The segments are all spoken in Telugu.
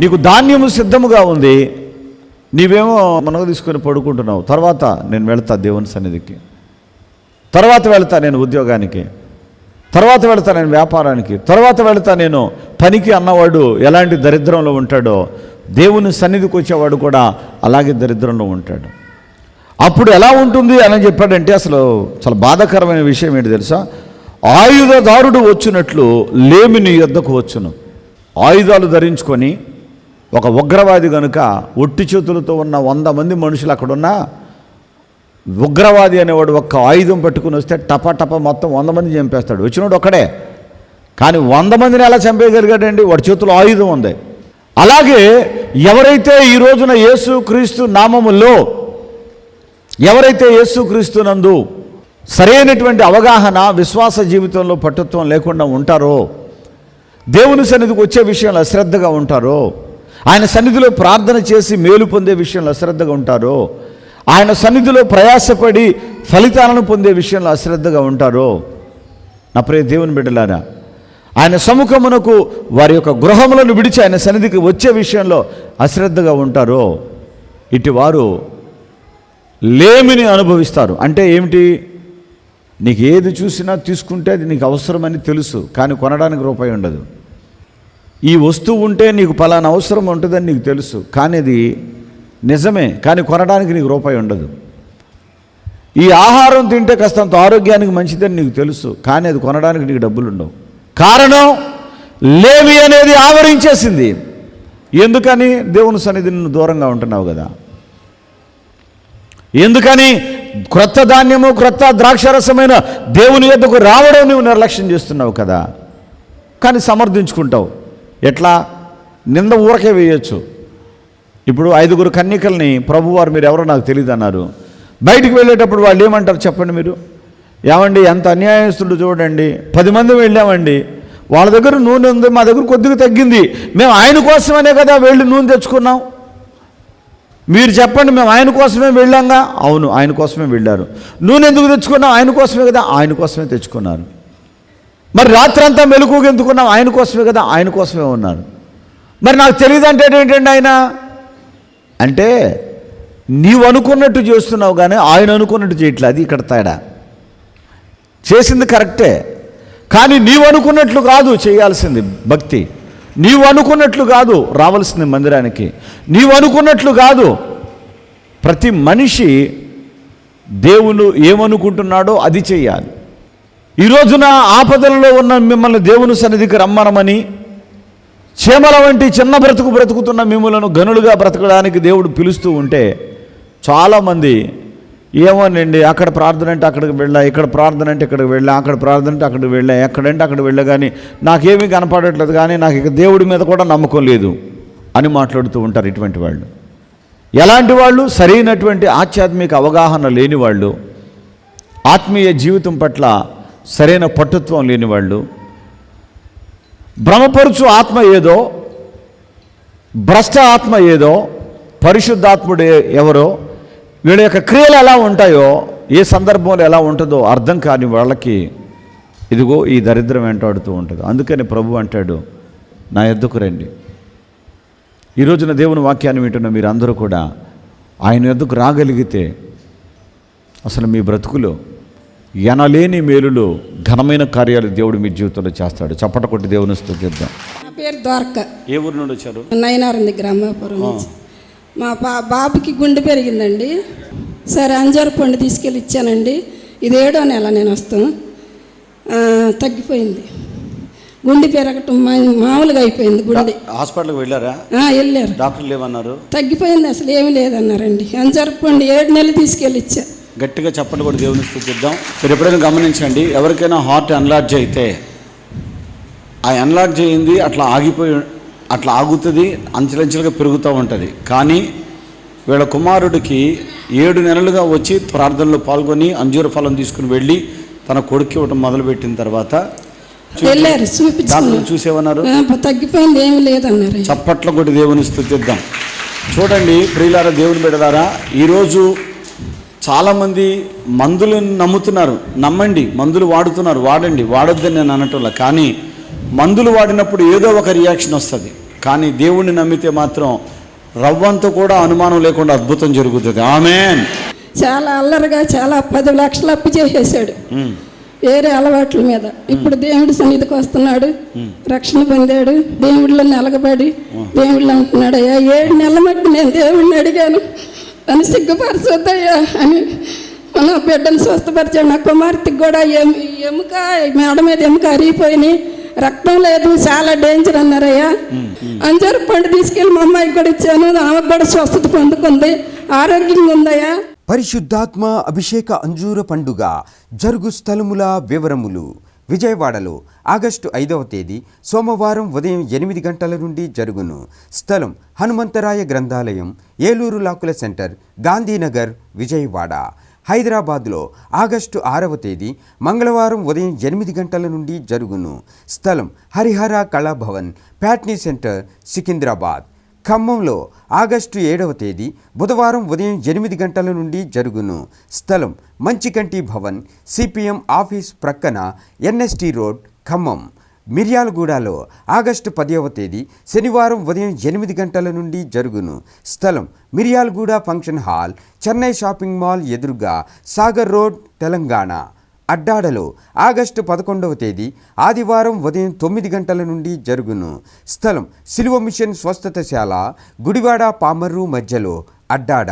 నీకు ధాన్యము సిద్ధముగా ఉంది నీవేమో మనకు తీసుకొని పడుకుంటున్నావు. తర్వాత నేను వెళ్తా దేవుని సన్నిధికి. తర్వాత వెళ్తా నేను ఉద్యోగానికి. తర్వాత వెళ్తా నేను వ్యాపారానికి. తర్వాత వెళ్తా నేను పనికి అన్నవాడు ఎలాంటి దరిద్రంలో ఉంటాడో దేవుని సన్నిధికి వచ్చేవాడు కూడా అలాగే దరిద్రంలో ఉంటాడు. అప్పుడు ఎలా ఉంటుంది అని చెప్పాడంటే అసలు చాలా బాధాకరమైన విషయం ఏంటి తెలుసా? ఆయుధదారుడు వచ్చినట్లు లేమి నీ యొద్దకు వచ్చును. ఆయుధాలు ధరించుకొని ఒక ఉగ్రవాది కనుక ఒట్టి చేతులతో ఉన్న వంద మంది మనుషులు అక్కడున్నా ఉగ్రవాది అనేవాడు ఒక్క ఆయుధం పట్టుకుని వస్తే టపా టప మొత్తం వంద మంది చంపేస్తాడు. వచ్చినోడు ఒక్కడే. కానీ వంద మందిని ఎలా చంపేయగలిగాడండి? వాడి చేతిలో ఆయుధం ఉంది. అలాగే ఎవరైతే ఈ రోజున యేసు క్రీస్తు నామములో ఎవరైతే యేసు క్రీస్తు నందు సరైనటువంటి అవగాహన విశ్వాస జీవితంలో పట్టుత్వం లేకుండా ఉంటారో దేవుని సన్నిధికి వచ్చే విషయంలో అశ్రద్ధగా ఉంటారో ఆయన సన్నిధిలో ప్రార్థన చేసి మేలు పొందే విషయంలో అశ్రద్ధగా ఉంటారో? ఆయన సన్నిధిలో ప్రయాసపడి ఫలితాలను పొందే విషయంలో అశ్రద్ధగా ఉంటారో? నా ప్రియ దేవుని బిడ్డలారా ఆయన సముఖమునకు వారి యొక్క గృహములను విడిచి ఆయన సన్నిధికి వచ్చే విషయంలో అశ్రద్ధగా ఉంటారో? ఇటు వారు లేమిని అనుభవిస్తారు. అంటే ఏమిటి? నీకు ఏది చూసినా తీసుకుంటే అది నీకు అవసరమని తెలుసు కానీ కొనడానికి రూపాయి ఉండదు. ఈ వస్తువు ఉంటే నీకు పలానా అవసరం ఉంటుందని నీకు తెలుసు. కానీ అది నిజమే కానీ కొనడానికి నీకు రూపాయి ఉండదు. ఈ ఆహారం తింటే కాస్తంత ఆరోగ్యానికి మంచిదని నీకు తెలుసు కానీ అది కొనడానికి నీకు డబ్బులు ఉండవు కారణం లేవి అనేది ఆవరించేసింది. ఎందుకని దేవుని సన్నిధి నువ్వు దూరంగా ఉంటున్నావు కదా? ఎందుకని క్రొత్త ధాన్యము క్రొత్త ద్రాక్షరసమైన దేవుని యొద్దకు రావడం నువ్వు నిర్లక్ష్యం చేస్తున్నావు కదా? కానీ సమర్థించుకుంటావు. ఎట్లా? నింద ఊరకే వేయొచ్చు. ఇప్పుడు ఐదుగురు కన్యకల్ని ప్రభువారు మీరు ఎవరో నాకు తెలియదు అన్నారు బయటికి వెళ్ళేటప్పుడు వాళ్ళు ఏమంటారు చెప్పండి మీరు? ఏమండి ఎంత అన్యాయస్తుడు చూడండి. పది మంది వెళ్ళామండి. వాళ్ళ దగ్గర నూనె ఉంది మా దగ్గర కొద్దిగా తగ్గింది. మేము ఆయన కోసమనే కదా వెళ్ళి నూనె తెచ్చుకున్నాం. మీరు చెప్పండి మేము ఆయన కోసమే వెళ్ళాంగా? అవును ఆయన కోసమే వెళ్ళారు. నూనె ఎందుకు తెచ్చుకున్నాం? ఆయన కోసమే కదా ఆయన కోసమే తెచ్చుకున్నారు. మరి రాత్రంతా మెలకుగా ఎందుకున్నాం ఆయన కోసమే కదా ఆయన కోసమే ఉన్నాను మరి నాకు తెలియదు అంటే ఏంటండి ఆయన? అంటే నీవు అనుకున్నట్టు చేస్తున్నావు కానీ ఆయన అనుకున్నట్టు చేయట్లేదు అది ఇక్కడ తేడా. చేసింది కరెక్టే కానీ నీవు అనుకున్నట్లు కాదు చేయాల్సింది భక్తి. నీవు అనుకున్నట్లు కాదు రావాల్సింది మందిరానికి. నీవు అనుకున్నట్లు కాదు ప్రతి మనిషి దేవుడు ఏమనుకుంటున్నాడో అది చేయాలి. ఈ రోజున ఆపదలలో ఉన్న మిమ్మల్ని దేవుని సన్నిధికి రమ్మనమని చీమల వంటి చిన్న బ్రతుకు బ్రతుకుతున్న మిమ్మలను గనులుగా బ్రతకడానికి దేవుడు పిలుస్తూ ఉంటే చాలామంది ఏమోనండి అక్కడ ప్రార్థన అంటే అక్కడికి వెళ్ళా ఇక్కడ ప్రార్థన అంటే ఇక్కడికి వెళ్ళా అక్కడ ప్రార్థన అంటే అక్కడికి వెళ్ళా ఎక్కడంటే అక్కడ వెళ్ళా కానీ నాకేమీ కనపడట్లేదు కానీ నాకు ఇక దేవుడి మీద కూడా నమ్మకం లేదు అని మాట్లాడుతూ ఉంటారు ఇటువంటి వాళ్ళు. ఎలాంటి వాళ్ళు? సరైనటువంటి ఆధ్యాత్మిక అవగాహన లేని వాళ్ళు ఆత్మీయ జీవితం పట్ల సరైన పట్టుత్వం లేని వాళ్ళు. భ్రమపరుచు ఆత్మ ఏదో భ్రష్ట ఆత్మ ఏదో పరిశుద్ధాత్ముడు ఎవరో వీళ్ళ యొక్క క్రియలు ఎలా ఉంటాయో ఏ సందర్భంలో ఎలా ఉంటుందో అర్థం కాని వాళ్ళకి ఇదిగో ఈ దరిద్రం వెంటాడుతూ ఉంటుంది. అందుకని ప్రభు అంటాడు నా ఎద్దుకు రండి. ఈ రోజున దేవుని వాక్యాన్ని వింటున్న మీరు అందరూ కూడా ఆయన ఎద్దుకు రాగలిగితే అసలు మీ బ్రతుకులో ఎనలేని మేలులు ఘనమైన కార్యాలు దేవుడు మీ జీవితంలో చేస్తాడు. చప్పట కొట్టి దేవుని స్తుతిద్దాం. నా పేరు ద్వారక. ఏ ఊరు నుండి వచ్చారు? నుంచి. మా బా బాబుకి గుండె పెరిగిందండి. సరే అంజారు పండు తీసుకెళ్ళి ఇచ్చానండి. ఇది ఏడో నెల నేను వస్తాను. ఆ, తగ్గిపోయింది. గుండె పెరగటం మా- మామూలుగా అయిపోయింది గుండె. హాస్పిటల్కి వెళ్ళారా? ఆ, వెళ్ళారు. డాక్టర్లు ఏమన్నారు తగ్గిపోయింది అసలు ఏమీ లేదన్నారండి. అంజారు పండు ఏడు నెలలు తీసుకెళ్ళి ఇచ్చా. గట్టిగా చెప్పండి కూడా దేవుని స్థుతిద్దాం. మీరు ఎప్పుడైనా గమనించండి ఎవరికైనా హార్ట్ అన్లార్జ్ అయితే ఆ అన్లార్జ్ అయింది అట్లా ఆగిపోయి అట్లా ఆగుతుంది అంచెలంచెలుగా పెరుగుతూ ఉంటుంది. కానీ వీళ్ళ కుమారుడికి ఏడు నెలలుగా వచ్చి ప్రార్థనలో పాల్గొని అంజూర ఫలం తీసుకుని వెళ్ళి తన కొడుకు ఇవ్వటం మొదలుపెట్టిన తర్వాత చూ- వెళ్ళారు డాక్టర్ చూపించుకున్నారు చూసేమన్నారు ఆ, తగ్గిపోయింది ఏమీ లేదన్నారు. చప్పట్ల కొట్టి దేవుని స్థుతిద్దాం. చూడండి ప్రియులారా దేవుని బిడలారా ఈరోజు చాలామంది మందులను నమ్ముతున్నారు. నమ్మండి మందులు వాడుతున్నారు. వాడండి వాడొద్దని నేను అనటంలా. కానీ మందులు వాడినప్పుడు ఏదో ఒక రియాక్షన్ వస్తుంది. కానీ దేవుణ్ణి నమ్మితే మాత్రం రవ్వంత కూడా అనుమానం లేకుండా అద్భుతం జరుగుతుంది. ఆమెన్. చాలా అల్లరిగా చాలా పది లక్షలు అప్పు చేసేసాడు. వేరే అలవాట్ల మీద. ఇప్పుడు దేవుడి సన్నిధికి వస్తున్నాడు. రక్షణ పొందాడు. దేవుడిలో నిలగబడి దేవుళ్ళు అంటున్నాడు అయ్యా ఏడు నెలల మట్టి నేను దేవుడిని అడిగాను. అని సిగ్గుపరచొద్దయ్యా అని మన బిడ్డను స్వస్థపరిచాడు. నా కుమార్తెకి కూడా ఎం ఎముక మేడ మీద ఎముక అరిగిపోయినాయి. రక్తం లేదు చాలా డేంజర్ అన్నారయ్యా. అంజరు పండు తీసుకెళ్ళి మా అమ్మాయికి కూడా ఇచ్చాను. ఆమెకు కూడా స్వస్థత పొందుకుంది. ఆరోగ్యంగా ఉందయ్యా. పరిశుద్ధాత్మ అభిషేక అంజూర పండుగ. జరుగు స్థలముల వివరములు. విజయవాడలో ఆగస్టు ఐదవ తేదీ సోమవారం ఉదయం ఎనిమిది గంటల నుండి జరుగును. స్థలం హనుమంతరాయ గ్రంథాలయం ఏలూరు లాకుల సెంటర్ గాంధీనగర్ విజయవాడ. హైదరాబాద్లో ఆగస్టు ఆరవ తేదీ మంగళవారం ఉదయం ఎనిమిది గంటల నుండి జరుగును. స్థలం హరిహర కళాభవన్ ప్యాట్నీ సెంటర్ సికింద్రాబాద్. ఖమ్మంలో ఆగస్టు ఏడవ తేదీ బుధవారం ఉదయం ఎనిమిది గంటల నుండి జరుగును. స్థలం మంచికంటి భవన్ సిపిఎం ఆఫీస్ ప్రక్కన ఎన్ఎస్టీ రోడ్ ఖమ్మం. మిర్యాలగూడలో ఆగస్టు పదవ తేదీ శనివారం ఉదయం ఎనిమిది గంటల నుండి జరుగును. స్థలం Miryalaguda function hall Chennai shopping mall ఎదురుగా సాగర్ రోడ్ తెలంగాణ. అడ్డాడలో ఆగస్టు పదకొండవ తేదీ ఆదివారం ఉదయం తొమ్మిది గంటల నుండి జరుగును. స్థలం సిలువ మిషన్ స్వస్థతశాల గుడివాడ పామర్రు మధ్యలో అడ్డాడ.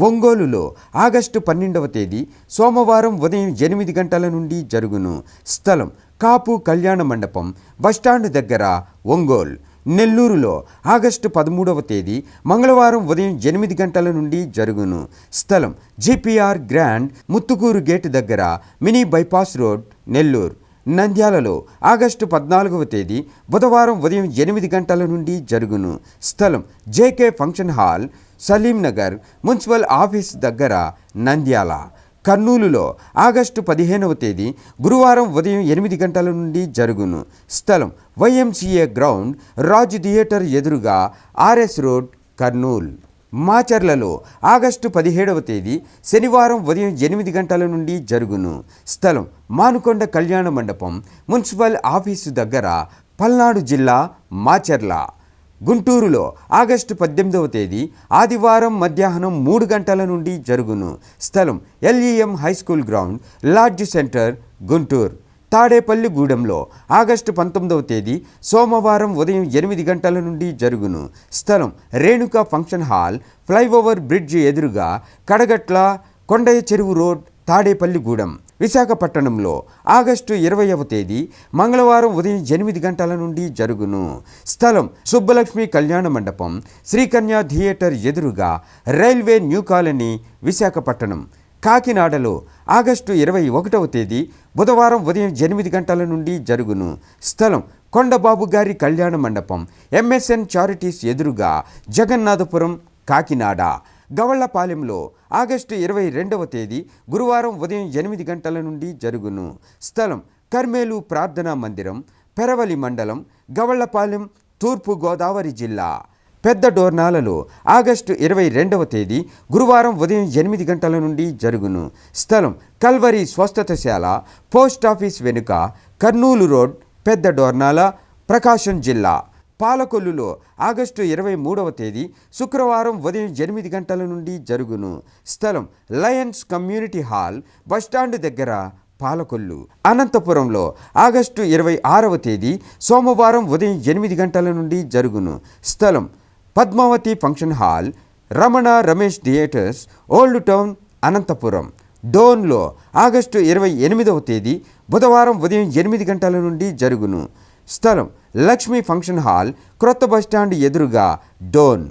ఒంగోలులో ఆగస్టు పన్నెండవ తేదీ సోమవారం ఉదయం ఎనిమిది గంటల నుండి జరుగును. స్థలం కాపు కళ్యాణ మండపం బస్టాండ్ దగ్గర ఒంగోల్. నెల్లూరులో ఆగస్టు పదమూడవ తేదీ మంగళవారం ఉదయం ఎనిమిది గంటల నుండి జరుగును. స్థలం జేపీఆర్ గ్రాండ్ ముత్తుకూరు గేట్ దగ్గర మినీ బైపాస్ రోడ్ నెల్లూరు. నంద్యాలలో ఆగస్టు పద్నాలుగవ తేదీ బుధవారం ఉదయం ఎనిమిది గంటల నుండి జరుగును. స్థలం JK function hall Saleem Nagar municipal office దగ్గర నంద్యాల. కర్నూలులో ఆగస్టు పదిహేనవ తేదీ గురువారం ఉదయం ఎనిమిది గంటల నుండి జరుగును. స్థలం వైఎంసీఏ గ్రౌండ్ రాజ్ థియేటర్ ఎదురుగా ఆర్ఎస్ రోడ్ కర్నూల్. మాచర్లలో ఆగస్టు పదిహేడవ తేదీ శనివారం ఉదయం ఎనిమిది గంటల నుండి జరుగును. స్థలం మానుకొండ కళ్యాణ మండపం మున్సిపల్ ఆఫీసు దగ్గర పల్నాడు జిల్లా మాచర్ల. గుంటూరులో ఆగస్టు పద్దెనిమిదవ తేదీ ఆదివారం మధ్యాహ్నం మూడు గంటల నుండి జరుగును. స్థలం LEM high school ground lodge centre Guntur. Tadepalli గూడెంలో ఆగస్టు పంతొమ్మిదవ తేదీ సోమవారం ఉదయం ఎనిమిది గంటల నుండి జరుగును. స్థలం Renuka function hall flyover bridge ఎదురుగా కడగట్ల కొండయ్య చెరువు రోడ్ తాడేపల్లిగూడెం విశాఖపట్నంలో ఆగస్టు ఇరవైవ తేదీ మంగళవారం ఉదయం ఎనిమిది గంటల నుండి జరుగును. స్థలం సుబ్బలక్ష్మి కళ్యాణ మండపం శ్రీకన్య థియేటర్ ఎదురుగా రైల్వే న్యూ కాలనీ విశాఖపట్నం కాకినాడలో ఆగస్టు ఇరవై ఒకటవ తేదీ బుధవారం ఉదయం ఎనిమిది గంటల నుండి జరుగును. స్థలం కొండబాబు గారి కళ్యాణ మండపం ఎంఎస్ఎన్ చారిటీస్ ఎదురుగా జగన్నాథపురం కాకినాడ. గవళ్ళపాలెంలో ఆగస్టు ఇరవై రెండవ తేదీ గురువారం ఉదయం ఎనిమిది గంటల నుండి జరుగును. స్థలం కర్మేలు ప్రార్థనా మందిరం పెరవలి మండలం గవళ్ళపాలెం తూర్పు గోదావరి జిల్లా. పెద్ద డోర్నాలలో ఆగస్టు ఇరవై రెండవ తేదీ గురువారం ఉదయం ఎనిమిది గంటల నుండి జరుగును. స్థలం కల్వరి స్వస్థతశాల పోస్ట్ ఆఫీస్ వెనుక కర్నూలు రోడ్ పెద్ద డోర్నాల ప్రకాశం జిల్లా. పాలకొల్లులో ఆగస్టు ఇరవై మూడవ తేదీ శుక్రవారం ఉదయం ఎనిమిది గంటల నుండి జరుగును. స్థలం లయన్స్ కమ్యూనిటీ హాల్ బస్టాండ్ దగ్గర పాలకొల్లు. అనంతపురంలో ఆగస్టు ఇరవై ఆరవ తేదీ సోమవారం ఉదయం ఎనిమిది గంటల నుండి జరుగును. స్థలం Padmavathi function hall Ramana Ramesh theatres old town Anantapur. డోన్లో August ఇరవై ఎనిమిదవ తేదీ బుధవారం ఉదయం ఎనిమిది గంటల నుండి జరుగును. స్థలం లక్ష్మీ ఫంక్షన్ హాల్ క్రొత్త బస్టాండ్ ఎదురుగా డోన్.